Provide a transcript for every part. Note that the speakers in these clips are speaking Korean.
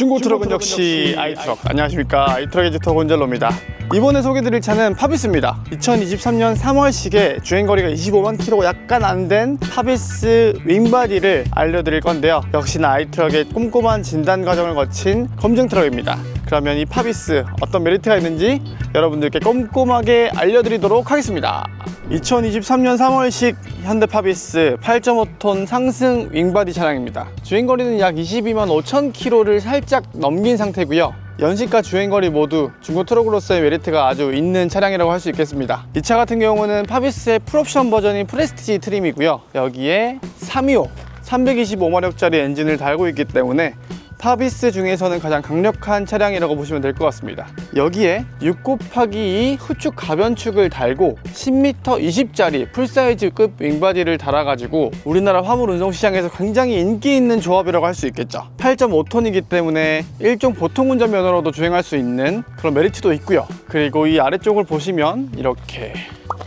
중고 트럭은 역시 아이트럭. 안녕하십니까. 아이트럭 에디터 곤젤로입니다. 이번에 소개드릴 차는 파비스입니다. 2023년 3월식에 주행거리가 25만 킬로 약간 안 된 파비스 윙바디를 알려드릴 건데요. 역시나 아이트럭의 꼼꼼한 진단 과정을 거친 검증 트럭입니다. 그러면 이 파비스 어떤 메리트가 있는지 여러분들께 꼼꼼하게 알려드리도록 하겠습니다. 2023년 3월식 현대 파비스 8.5톤 상승 윙바디 차량입니다. 주행거리는 약 22만 5천 킬로를 살짝 넘긴 상태고요. 연식과 주행거리 모두 중고 트럭으로서의 메리트가 아주 있는 차량이라고 할 수 있겠습니다. 이 차 같은 경우는 파비스의 풀옵션 버전인 프레스티지 트림이고요. 여기에 325 325마력짜리 엔진을 달고 있기 때문에 파비스 중에서는 가장 강력한 차량이라고 보시면 될 것 같습니다. 여기에 6 곱하기 2 후축 가변축을 달고 10m 20짜리 풀사이즈급 윙바디를 달아가지고 우리나라 화물 운송 시장에서 굉장히 인기 있는 조합이라고 할 수 있겠죠. 8.5톤이기 때문에 일종 보통 운전 면허로도 주행할 수 있는 그런 메리트도 있고요. 그리고 이 아래쪽을 보시면 이렇게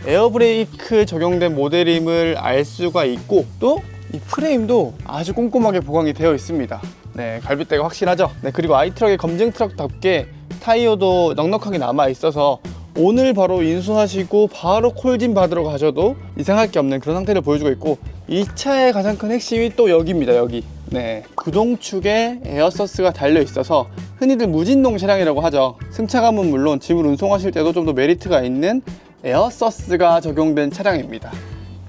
에어브레이크 적용된 모델임을 알 수가 있고 또 이 프레임도 아주 꼼꼼하게 보강이 되어 있습니다. 네, 갈빗대가 확실하죠. 네, 그리고 아이트럭의 검증 트럭답게 타이어도 넉넉하게 남아 있어서 오늘 바로 인수하시고 바로 콜진 받으러 가셔도 이상할 게 없는 그런 상태를 보여주고 있고 이 차의 가장 큰 핵심이 또 여기입니다. 여기. 네, 구동축에 에어서스가 달려 있어서 흔히들 무진동 차량이라고 하죠. 승차감은 물론 짐을 운송하실 때도 좀 더 메리트가 있는 에어서스가 적용된 차량입니다.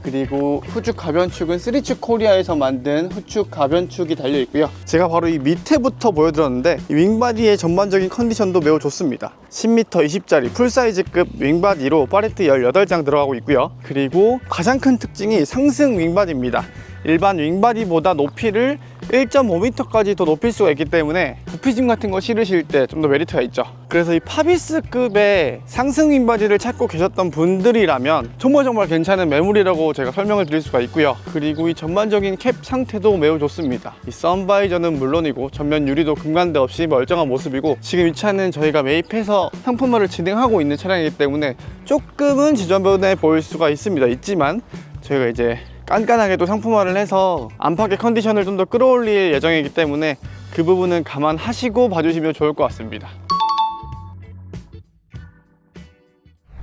그리고 후축 가변축은 쓰리축 코리아에서 만든 후축 가변축이 달려 있고요. 제가 바로 이 밑에부터 보여드렸는데 이 윙바디의 전반적인 컨디션도 매우 좋습니다. 10m 20짜리 풀사이즈급 윙바디로 파레트 18장 들어가고 있고요. 그리고 가장 큰 특징이 상승 윙바디입니다. 일반 윙바디보다 높이를 1.5m까지 더 높일 수가 있기 때문에 부피짐 같은 거 실으실 때 좀 더 메리트가 있죠. 그래서 이 파비스급의 상승 윙바디를 찾고 계셨던 분들이라면 정말 정말 괜찮은 매물이라고 제가 설명을 드릴 수가 있고요. 그리고 이 전반적인 캡 상태도 매우 좋습니다. 이 썬바이저는 물론이고 전면 유리도 금간대 없이 멀쩡한 모습이고 지금 이 차는 저희가 매입해서 상품화를 진행하고 있는 차량이기 때문에 조금은 지저분해 보일 수가 있습니다. 있지만 저희가 이제 깐깐하게 또 상품화를 해서 안팎의 컨디션을 좀 더 끌어올릴 예정이기 때문에 그 부분은 감안하시고 봐주시면 좋을 것 같습니다.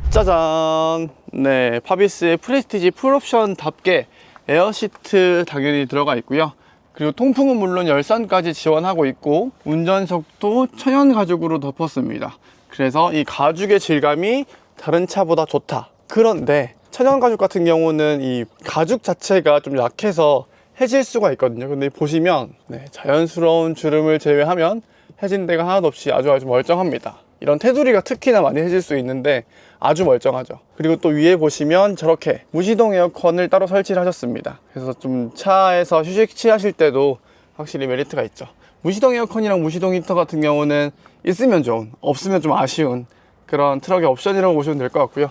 짜잔! 네, 파비스의 프레스티지 풀옵션답게 에어시트 당연히 들어가 있고요. 그리고 통풍은 물론 열선까지 지원하고 있고 운전석도 천연 가죽으로 덮었습니다. 그래서 이 가죽의 질감이 다른 차보다 좋다. 그런데 천연 가죽 같은 경우는 이 가죽 자체가 좀 약해서 해질 수가 있거든요. 근데 보시면 네, 자연스러운 주름을 제외하면 해진 데가 하나도 없이 아주 아주 멀쩡합니다. 이런 테두리가 특히나 많이 해질 수 있는데 아주 멀쩡하죠. 그리고 또 위에 보시면 저렇게 무시동 에어컨을 따로 설치를 하셨습니다. 그래서 좀 차에서 휴식 취하실 때도 확실히 메리트가 있죠. 무시동 에어컨이랑 무시동 히터 같은 경우는 있으면 좋은, 없으면 좀 아쉬운 그런 트럭의 옵션이라고 보시면 될 것 같고요.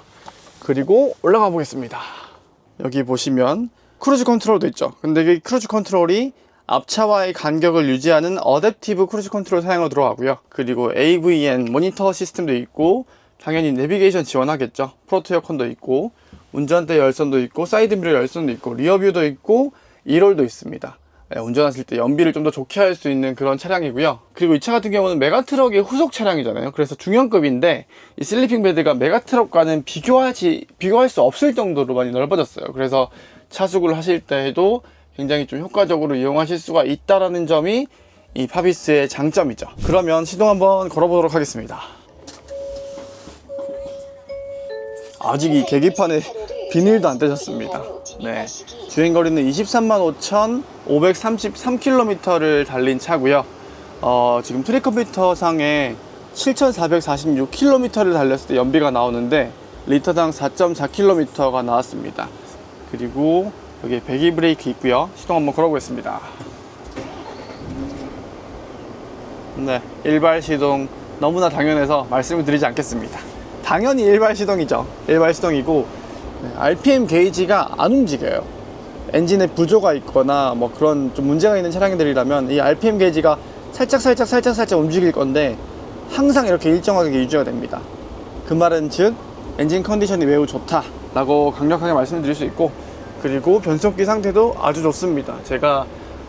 그리고 올라가 보겠습니다. 여기 보시면 크루즈 컨트롤도 있죠. 근데 이 크루즈 컨트롤이 앞차와의 간격을 유지하는 어댑티브 크루즈 컨트롤 사양으로 들어가고요. 그리고 AVN 모니터 시스템도 있고 당연히 내비게이션 지원하겠죠. 프로토 에어컨도 있고 운전대 열선도 있고 사이드 미러 열선도 있고 리어뷰도 있고 2롤도 있습니다. 네, 운전하실 때 연비를 좀 더 좋게 할 수 있는 그런 차량이고요. 그리고 이 차 같은 경우는 메가트럭의 후속 차량이잖아요. 그래서 중형급인데 이 슬리핑 베드가 메가트럭과는 비교하지 비교할 수 없을 정도로 많이 넓어졌어요. 그래서 차숙을 하실 때에도 굉장히 좀 효과적으로 이용하실 수가 있다라는 점이 이 파비스의 장점이죠. 그러면 시동 한번 걸어보도록 하겠습니다. 아직 이 계기판에 비닐도 안 떼졌습니다. 네. 주행거리는 23만 5,533km를 달린 차고요. 어, 지금 트랙 컴퓨터 상에 7,446km를 달렸을 때 연비가 나오는데 리터당 4.4km가 나왔습니다. 그리고 여기 배기 브레이크 있고요. 시동 한번 걸어보겠습니다. 네, 일발 시동 너무나 당연해서 말씀을 드리지 않겠습니다. 당연히 일발 시동이죠. 일발 시동이고 네, RPM 게이지가 안 움직여요. 엔진에 부조가 있거나 뭐 그런 좀 문제가 있는 차량들이라면 이 RPM 게이지가 살짝 살짝 살짝 살짝 움직일 건데 항상 이렇게 일정하게 유지가 됩니다. 그 말은 즉 엔진 컨디션이 매우 좋다라고 강력하게 말씀드릴 수 있고 그리고 변속기 상태도 아주 좋습니다. 제가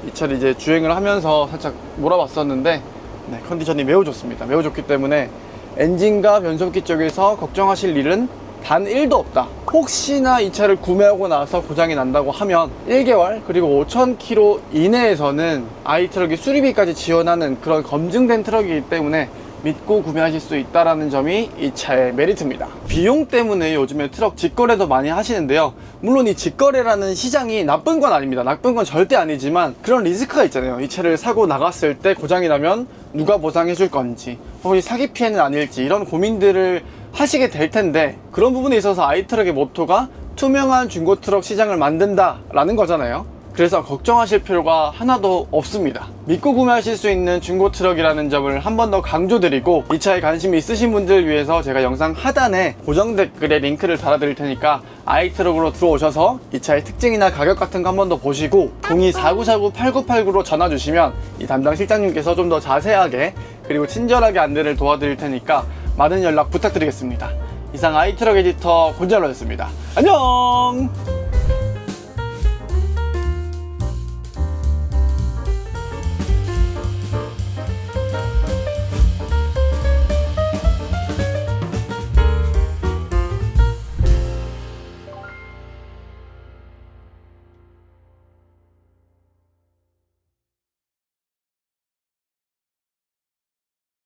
이 차를 이제 주행을 하면서 살짝 몰아봤었는데 네, 컨디션이 매우 좋습니다. 매우 좋기 때문에 엔진과 변속기 쪽에서 걱정하실 일은 단 1도 없다. 혹시나 이 차를 구매하고 나서 고장이 난다고 하면 1개월 그리고 5,000km 이내에서는 아이 트럭이 수리비까지 지원하는 그런 검증된 트럭이기 때문에 믿고 구매하실 수 있다라는 점이 이 차의 메리트입니다. 비용 때문에 요즘에 트럭 직거래도 많이 하시는데요. 물론 이 직거래라는 시장이 나쁜 건 아닙니다. 나쁜 건 절대 아니지만 그런 리스크가 있잖아요. 이 차를 사고 나갔을 때 고장이 나면 누가 보상해 줄 건지 이 사기 피해는 아닐지 이런 고민들을 하시게 될 텐데 그런 부분에 있어서 아이트럭의 모토가 투명한 중고 트럭 시장을 만든다 라는 거잖아요. 그래서 걱정하실 필요가 하나도 없습니다. 믿고 구매하실 수 있는 중고 트럭이라는 점을 한 번 더 강조드리고 이 차에 관심이 있으신 분들 위해서 제가 영상 하단에 고정 댓글에 링크를 달아드릴 테니까 아이트럭으로 들어오셔서 이 차의 특징이나 가격 같은 거 한 번 더 보시고 02-4949-8989로 전화 주시면 이 담당 실장님께서 좀 더 자세하게 그리고 친절하게 안내를 도와드릴 테니까 많은 연락 부탁드리겠습니다. 이상 아이트럭 에디터 곤잘로였습니다. 안녕!